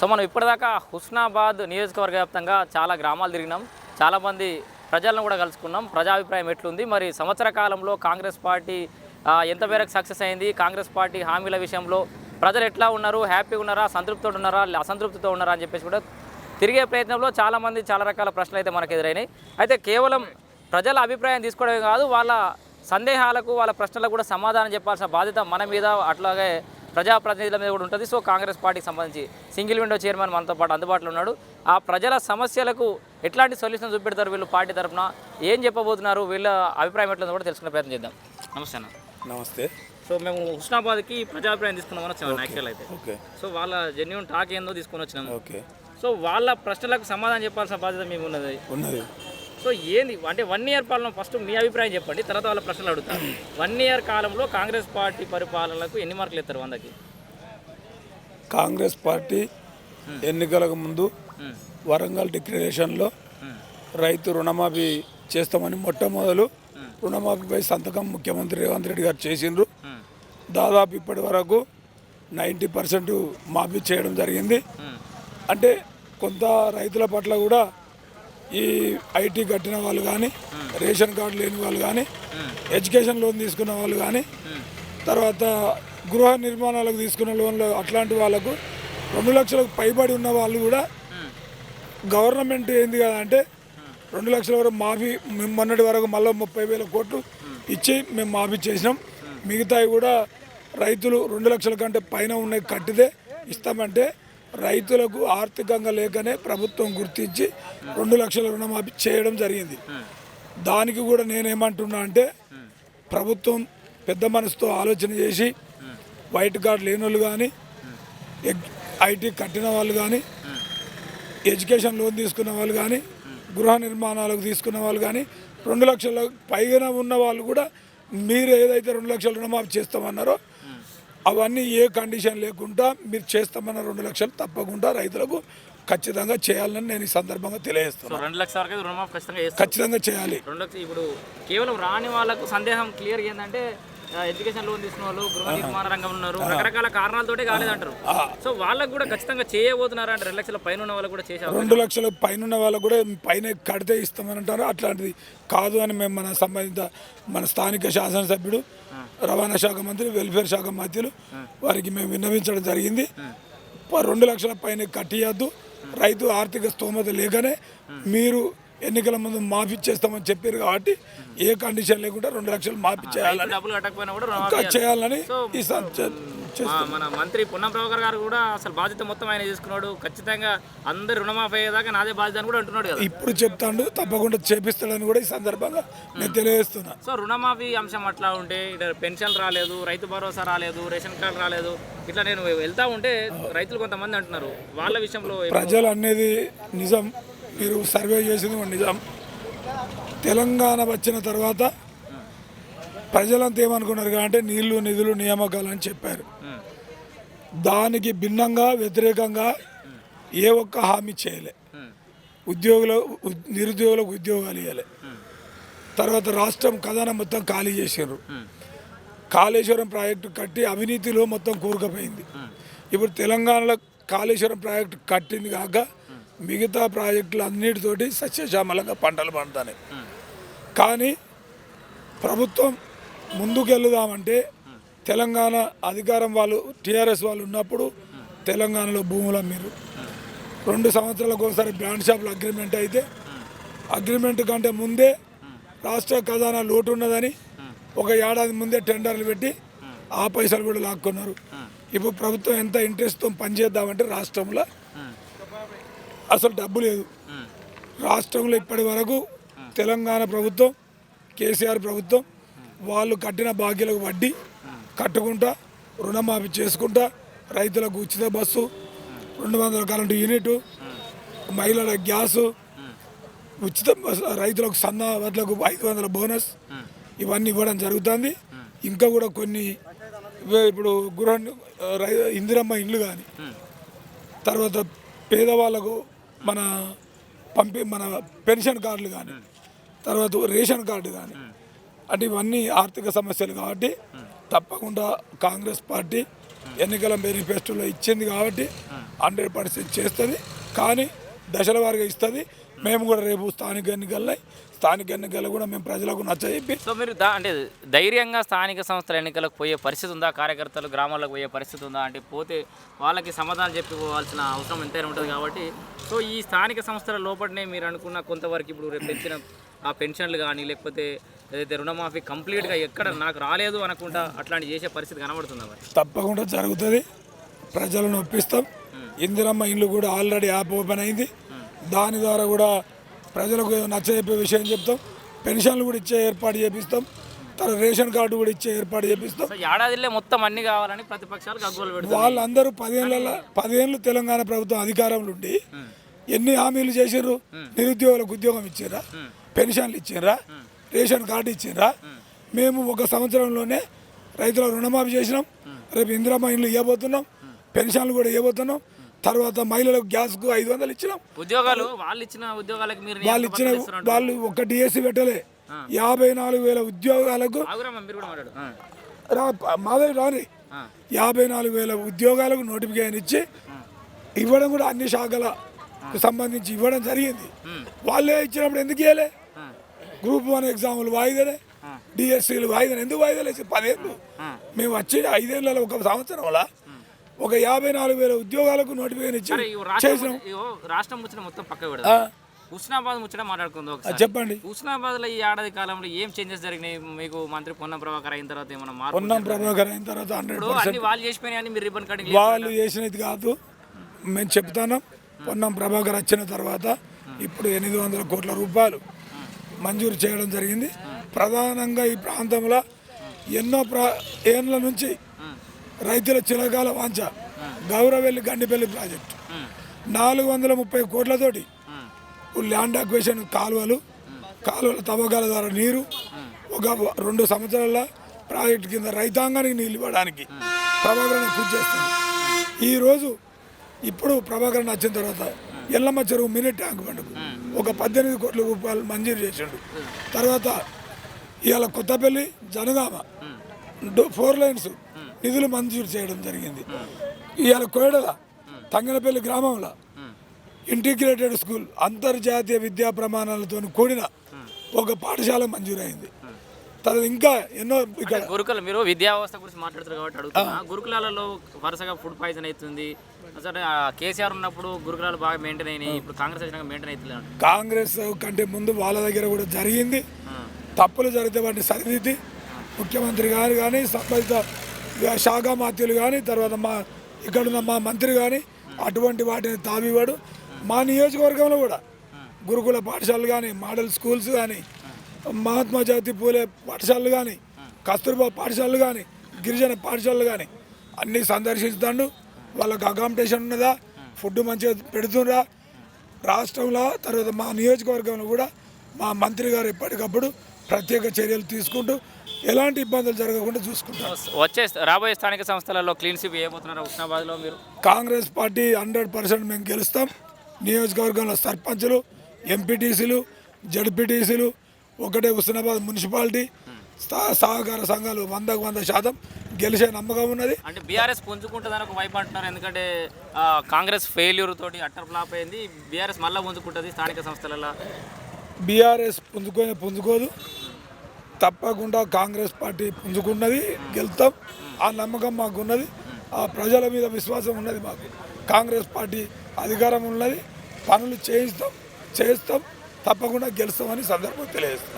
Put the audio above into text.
So మనం ఇప్పటిదాకా హుస్నాబాద్ నియోజకవర్గ వ్యాప్తంగా చాలా గ్రామాలు తిరిగినాం. చాలామంది ప్రజలను కూడా కలుసుకున్నాం. ప్రజాభిప్రాయం ఎట్లుంది? మరి సంవత్సర కాలంలో కాంగ్రెస్ పార్టీ ఎంత మేరకు సక్సెస్ అయింది? కాంగ్రెస్ పార్టీ హామీల విషయంలో ప్రజలు ఎట్లా ఉన్నారు? హ్యాపీగా ఉన్నారా? సంతృప్తితో ఉన్నారా? అసంతృప్తితో ఉన్నారా అని చెప్పేసి కూడా తిరిగే ప్రయత్నంలో చాలామంది చాలా రకాల ప్రశ్నలు అయితే మనకు ఎదురైనాయి. అయితే కేవలం ప్రజల అభిప్రాయం తీసుకోవడమే కాదు వాళ్ళ సందేహాలకు వాళ్ళ ప్రశ్నలకు కూడా సమాధానం చెప్పాల్సిన బాధ్యత మన మీద. అట్లాగే ప్రజాప్రతినిధుల మీద కూడా ఉంటుంది. సో కాంగ్రెస్ పార్టీకి సంబంధించి సింగిల్ విండో చైర్మన్ మనతో పాటు అందుబాటులో ఉన్నాడు. ఆ ప్రజల సమస్యలకు ఎట్లాంటి సొల్యూషన్ చూపెడతారు వీళ్ళు పార్టీ తరఫున? ఏం చెప్పబోతున్నారు? వీళ్ళ అభిప్రాయం ఎట్లా కూడా తెలుసుకునే ప్రయత్నం చేద్దాం. నమస్తే అన్న. నమస్తే. సో మేము హుస్నాబాద్కి ప్రజాభిప్రాయం తీసుకున్నామని వచ్చాము యాక్చువల్ అయితే. ఓకే. సో వాళ్ళ జెన్యున్ టాక్ ఏందో తీసుకొని వచ్చినాము ఓకే. సో వాళ్ళ ప్రశ్నలకు సమాధానం చెప్పాల్సిన బాధ్యత మేము ఉన్నది ఉన్నది. సో ఏంది అంటే వన్ ఇయర్ పాలన ఫస్ట్ మీ అభిప్రాయం చెప్పండి తర్వాత వాళ్ళ ప్రశ్నలు అడుగుతారు వన్ ఇయర్ కాలంలో కాంగ్రెస్ పార్టీ పరిపాలనకు ఎన్ని మార్కులు ఇస్తారు వందకి కాంగ్రెస్ పార్టీ ఎన్నికలకు ముందు మ్మ్. వరంగల్ డిక్లరేషన్లో మ్మ్. రైతు రుణమాఫీ చేస్తామని మొట్టమొదలు రుణమాఫీపై సంతకం ముఖ్యమంత్రి రేవంత్ రెడ్డి గారు చేసిండ్రు. దాదాపు ఇప్పటి వరకు నైంటీ పర్సెంట్ మాఫీ చేయడం జరిగింది. అంటే కొంత రైతుల పట్ల కూడా ఈ ఐటీ కట్టిన వాళ్ళు కానీ రేషన్ కార్డు లేని వాళ్ళు కానీ ఎడ్యుకేషన్ లోన్ తీసుకున్న వాళ్ళు కానీ తర్వాత గృహ నిర్మాణాలకు తీసుకున్న లోన్లు అట్లాంటి వాళ్ళకు రెండు లక్షలకు పైబడి ఉన్న వాళ్ళు కూడా గవర్నమెంట్ ఏంది కదా అంటే రెండు లక్షల వరకు మాఫీ మేము మొన్నటి వరకు మళ్ళీ ముప్పై వేల కోట్లు ఇచ్చి మేము మాఫీ చేసినాం. మిగతాయి కూడా రైతులు రెండు లక్షల కంటే పైన ఉన్నాయి కట్టితే ఇస్తామంటే రైతులకు ఆర్థికంగా లేకనే ప్రభుత్వం గుర్తించి రెండు లక్షల రుణమాఫీ చేయడం జరిగింది. దానికి కూడా నేనేమంటున్నా అంటే ప్రభుత్వం పెద్ద మనసుతో ఆలోచన చేసి వైట్ కార్డ్ లేని వాళ్ళు కానీ ఐటీ కట్టిన వాళ్ళు కానీ ఎడ్యుకేషన్ లోన్ తీసుకున్న వాళ్ళు కానీ గృహ నిర్మాణాలకు తీసుకున్న వాళ్ళు కానీ రెండు లక్షల పైగా ఉన్న వాళ్ళు కూడా మీరు ఏదైతే రెండు లక్షల రుణమాఫీ చేస్తామన్నారో అవన్నీ ఏ కండిషన్ లేకుండా మీరు చేస్తామన్న రెండు లక్షలు తప్పకుండా రైతులకు ఖచ్చితంగా చేయాలని నేను ఈ సందర్భంగా సో తెలియజేస్తున్నాను రెండు లక్షల వరకు రుణమాఫీ ఖచ్చితంగా చేయాలి. రెండు లక్షలు ఇప్పుడు కేవలం రాని వాళ్ళకు సందేహం క్లియర్ ఏంటంటే ఎడ్యుకేషన్ లోన్ తీసుకున్న వాళ్ళు గృహ నిర్మాణ రంగం ఉన్నారు రకరకాల కారణాలతోటే కాలేదంటారు. సో వాళ్ళకు కూడా ఖచ్చితంగా చేయబోతున్నారు అంటే రెండు లక్షల పైన ఉన్న వాళ్ళకు కూడా చేసే రెండు లక్షల పైన ఉన్న వాళ్ళకు కూడా పైన కడితే ఇస్తామని అంటారు అట్లాంటిది కాదు అని మేము మన సంబంధిత మన స్థానిక శాసనసభ్యుడు రవాణా శాఖ మంత్రి వెల్ఫేర్ శాఖ మంత్రులు వారికి మేము విన్నవించడం జరిగింది. రెండు లక్షల పైన కట్టియద్దు. రైతు ఆర్థిక స్తోమత లేకనే మీరు ఎన్నికల ముందు మాఫీ చేస్తామని చెప్పారు కాబట్టి ఏ కండిషన్ లేకుండా రెండు లక్షలు మాఫీ చేయాలని. చేయాలని ఈ మన మంత్రి పొన్నం ప్రభాకర్ గారు కూడా అసలు బాధ్యత మొత్తం ఆయన తీసుకున్నాడు. ఖచ్చితంగా అందరు రుణమాఫీ అయ్యేదాకా నాదే బాధ్యత అని కూడా అంటున్నాడు కదా. ఇప్పుడు చెప్తాడు తప్పకుండా చేపిస్తాడని కూడా ఈ సందర్భంగా నేను తెలియజేస్తున్నా. సో రుణమాఫీ అంశం అట్లా ఉంటే పెన్షన్ రాలేదు రైతు భరోసా రాలేదు రేషన్ కార్డు రాలేదు ఇట్లా నేను వెళ్తా ఉంటే రైతులు కొంతమంది అంటున్నారు. వాళ్ళ విషయంలో ప్రజలు అనేది నిజం. మీరు సర్వే చేసింది ఒక నిజం. తెలంగాణ వచ్చిన తర్వాత ప్రజలంతా ఏమనుకున్నారు అంటే నీళ్ళు నిధులు నియామకాలు అని చెప్పారు. దానికి భిన్నంగా వ్యతిరేకంగా ఏ ఒక్క హామీ చేయలే. ఉద్యోగుల ఉ- నిరుద్యోగులకు ఉద్యోగాలు ఇవ్వలే తర్వాత రాష్ట్రం ఖజానా మొత్తం ఖాళీ చేసారు కాళేశ్వరం ప్రాజెక్టు కట్టి అవినీతిలో మొత్తం కూరుకుపోయింది. ఇప్పుడు తెలంగాణలో కాళేశ్వరం ప్రాజెక్టు కట్టింది కాక మిగతా ప్రాజెక్టులు అన్నిటితోటి సస్యశ్యామలంగా పంటలు పండుతాయి. కానీ ప్రభుత్వం ముందుకెళ్దామంటే తెలంగాణ అధికారం వాళ్ళు టీఆర్ఎస్ వాళ్ళు ఉన్నప్పుడు తెలంగాణలో భూములు అమ్మిరు రెండు సంవత్సరాలకు ఒకసారి బ్రాండ్ షాపుల అగ్రిమెంట్ అయితే అగ్రిమెంట్ కంటే ముందే రాష్ట్ర ఖజానా లోటు ఉన్నదని ఒక ఏడాది ముందే టెండర్లు పెట్టి ఆ పైసలు కూడా లాక్కున్నారు. ఇప్పుడు ప్రభుత్వం ఎంత ఇంట్రెస్ట్తో పనిచేద్దామంటే రాష్ట్రంలో అసలు డబ్బు లేదు. రాష్ట్రంలో ఇప్పటి వరకు తెలంగాణ ప్రభుత్వం కేసీఆర్ ప్రభుత్వం వాళ్ళు కట్టిన బాకీలకు వడ్డీ కట్టుకుంటా రుణమాఫీ చేసుకుంటా రైతులకు ఉచిత బస్సు రెండు వందల కరెంటు యూనిట్ మహిళల గ్యాసు ఉచిత బస్సు రైతులకు సన్న వడ్లకు ఐదు వందల బోనస్ ఇవన్నీ ఇవ్వడం జరుగుతుంది. ఇంకా కూడా కొన్ని ఇప్పుడు గృహ రై ఇందిరమ్మ ఇండ్లు కానీ తర్వాత పేదవాళ్ళకు మన పంపి మన పెన్షన్ కార్డులు కానీ తర్వాత రేషన్ కార్డు కానీ అంటే ఇవన్నీ ఆర్థిక సమస్యలు కాబట్టి తప్పకుండా కాంగ్రెస్ పార్టీ ఎన్నికల మేనిఫెస్టోలో ఇచ్చింది కాబట్టి హండ్రెడ్ పర్సెంట్ చేస్తుంది. కానీ దశల వారిగా ఇస్తుంది. మేము కూడా రేపు స్థానిక ఎన్నికల్లో స్థానిక ఎన్నికల్లో కూడా మేము ప్రజలకు నచ్చజెప్పి సో మీరు దా అంటే ధైర్యంగా స్థానిక సంస్థల ఎన్నికలకు పోయే పరిస్థితి ఉందా? కార్యకర్తలు గ్రామాలకు పోయే పరిస్థితి ఉందా? అంటే పోతే వాళ్ళకి సమాధానం చెప్పి పోవాల్సిన అవసరం ఎంతైనా ఉంటుంది కాబట్టి. సో ఈ స్థానిక సంస్థల లోపలనే మీరు అనుకున్న కొంతవరకు ఇప్పుడు రేపు పెంచిన ఆ పెన్షన్లు కానీ లేకపోతే ఏదైతే రుణమాఫీ కంప్లీట్గా ఎక్కడ నాకు రాలేదు అనకుండా అట్లాంటి చేసే పరిస్థితి కనబడుతుందా మరి? తప్పకుండా జరుగుతుంది. ప్రజలను ఒప్పిస్తాం. ఇందిరమ్మ ఇల్లు కూడా ఆల్రెడీ యాప్ ఓపెన్ అయింది. దాని ద్వారా కూడా ప్రజలకు నచ్చజెప్పే విషయం చెప్తాం. పెన్షన్లు కూడా ఇచ్చే ఏర్పాటు చేపిస్తాం. తర్వాత రేషన్ కార్డు కూడా ఇచ్చే ఏర్పాటు చేపిస్తాం. ఏడాదిలో మొత్తం అన్ని కావాలని ప్రతిపక్షాలు వాళ్ళందరూ పదేళ్ళ పదేళ్ళు తెలంగాణ ప్రభుత్వం అధికారంలో ఉండి ఎన్ని హామీలు చేసిర్రు? నిరుద్యోగులకు ఉద్యోగం ఇచ్చారా పెన్షన్లు ఇచ్చారా రేషన్ కార్డు ఇచ్చారా మేము ఒక సంవత్సరంలోనే రైతుల రుణమాఫీ చేసినాం. రేపు ఇందిరమ్మ ఇండ్లు ఇవ్వబోతున్నాం. పెన్షన్లు కూడా ఇవ్వబోతున్నాం. తర్వాత మహిళలకు గ్యాస్కు ఐదు వందలు ఇచ్చినాం. ఉద్యోగాలు వాళ్ళు ఇచ్చిన ఉద్యోగాలకు మీరు వాళ్ళు ఇచ్చిన వాళ్ళు ఒక డిఎస్సి పెట్టలే. యాభై నాలుగు వేల ఉద్యోగాలకు మాధవి రాని. యాభై నాలుగు వేల ఉద్యోగాలకు నోటిఫికేషన్ ఇచ్చి ఇవ్వడం కూడా అన్ని శాఖలకు సంబంధించి ఇవ్వడం జరిగింది. వాళ్ళే ఇచ్చినప్పుడు ఎందుకు ఇవ్వలే. గ్రూప్ వన్ ఎగ్జాములు వాయిదానే డిఎస్సీలు వాయిదానే ఎందుకు వాయిదాలేసి పదేళ్ళు. మేము వచ్చి ఐదేళ్ళలో ఒక సంవత్సరంలో ఒక యాభై నాలుగు వేల ఉద్యోగాలకు నోటిఫికేషన్ ఇచ్చి చేసినాం. రాష్ట్రం ముచ్చట మొత్తం పక్క హుస్నాబాద్ ముచ్చట మాట్లాడుకుందాం చెప్పండి. హుస్నాబాద్లో ఈ ఏడాది కాలంలో ఏం చేంజెస్ జరిగినాయి? మీకు మంత్రి పొన్నం ప్రభాకర్ అయిన తర్వాత ఏమైనా మార్పు పొన్నం ప్రభాకర్ అయిన తర్వాత అన్ని వాళ్ళు చేసిపోయినాయని మీరు రిబ్బన్ కటింగ్ వాళ్ళు చేసినది కాదు. మేము చెప్తాను పొన్నం ప్రభాకర్ వచ్చిన తర్వాత ఇప్పుడు ఎనిమిది వందల కోట్ల రూపాయలు మంజూరు చేయడం జరిగింది. ప్రధానంగా ఈ ప్రాంతంలో ఎన్నో ప్రా ఏళ్ళ నుంచి రైతుల చిరకాల వాంఛ. గౌరవెల్లి గండిపల్లి ప్రాజెక్టు. నాలుగు వందల ముప్పై కోట్లతోటి ల్యాండ్ అక్వేషన్ కాలువలు కాలువల తవ్వకాల ద్వారా నీరు ఒక రెండు సంవత్సరాల ప్రాజెక్టు కింద రైతాంగానికి నీళ్ళు ఇవ్వడానికి ప్రభాకరణ కృషి చేస్తుంది ఈరోజు ఇప్పుడు ప్రభాకరణ వచ్చిన తర్వాత ఎల్లమ్మ చెరువు మినీ ట్యాంక్ బండుకు ఒక పద్దెనిమిది కోట్ల రూపాయలు మంజూరు చేసిండు. తర్వాత ఇవాళ కొత్తపల్లి జనగామ ఫోర్ లైన్స్ నిధులు మంజూరు చేయడం జరిగింది. ఇవాళ కోయడల తంగనపల్లి గ్రామంలో ఇంటిగ్రేటెడ్ స్కూల్ అంతర్జాతీయ విద్యా ప్రమాణాలతో కూడిన ఒక పాఠశాల మంజూరైంది. తర్వాత ఇంకా ఎన్నో ఇక్కడ గురుకుల మీరు విద్యా వ్యవస్థ గురించి మాట్లాడుతారు కాబట్టి అడుగుతున్నా. గురుకులాలలో వరుసగా ఫుడ్ పాయిజన్ అవుతుంది. అసలు కేసీఆర్ ఉన్నప్పుడు గురుకులాలు బాగా మెయింటైన్ అయినాయి. ఇప్పుడు కాంగ్రెస్ వచ్చినాక మెయింటైన్ అవుతుంది కాంగ్రెస్ కంటే ముందు వాళ్ళ దగ్గర కూడా జరిగింది. తప్పులు జరిగితే వాటిని సరిదిద్ది. ముఖ్యమంత్రి గారు కానీ సంబంధిత శాఖ మాత్యులు కానీ తర్వాత మా ఇక్కడున్న మా మంత్రి కానీ అటువంటి వాటిని తావివాడు మా నియోజకవర్గంలో కూడా గురుకుల పాఠశాలలు కానీ మోడల్ స్కూల్స్ కానీ మహాత్మా జ్యోతి పూలే పాఠశాలలు కానీ కస్తూర్బా పాఠశాలలు కానీ గిరిజన పాఠశాలలు కానీ అన్నీ సందర్శిస్తాడు. వాళ్ళకు అకామిడేషన్ ఉన్నదా? ఫుడ్ మంచిగా పెడుతుండ్రా? రాష్ట్రంలో తర్వాత మా నియోజకవర్గంలో కూడా మా మంత్రి గారు ఎప్పటికప్పుడు ప్రత్యేక చర్యలు తీసుకుంటూ ఎలాంటి ఇబ్బందులు జరగకుండా చూసుకుంటారు. వచ్చే రాబోయే స్థానిక సంస్థలలో క్లీన్ స్వీప్ వేయబోతున్నారు హుస్నాబాద్లో మీరు? కాంగ్రెస్ పార్టీ హండ్రెడ్ పర్సెంట్ మేము గెలుస్తాం. నియోజకవర్గంలో సర్పంచులు ఎంపీటీసీలు జడ్పీటీసీలు ఒకటే హుస్నాబాద్ మున్సిపాలిటీ సహ- సహకార సంఘాలు వందకు వంద శాతం గెలిచే నమ్మకం ఉన్నది. అంటే బీఆర్ఎస్ పుంజుకుంటుందని ఒక వైపు అంటున్నారు. ఎందుకంటే కాంగ్రెస్ ఫెయిల్యూర్ తోటి అట్టర్ ఫ్లాప్ అయింది బీఆర్ఎస్ మళ్ళీ పుంజుకుంటుంది స్థానిక సంస్థలలో. బీఆర్ఎస్ పుంజుకొని పుంజుకోదు. తప్పకుండా కాంగ్రెస్ పార్టీ పుంజుకున్నది గెలుతాం. ఆ నమ్మకం మాకు ఉన్నది ఆ ప్రజల మీద విశ్వాసం ఉన్నది మాకు. కాంగ్రెస్ పార్టీ అధికారం ఉన్నది. పనులు చేయిస్తాం చేస్తాం. తప్పకుండా గెలుస్తామని సందర్భం తెలియజేస్తున్నాం.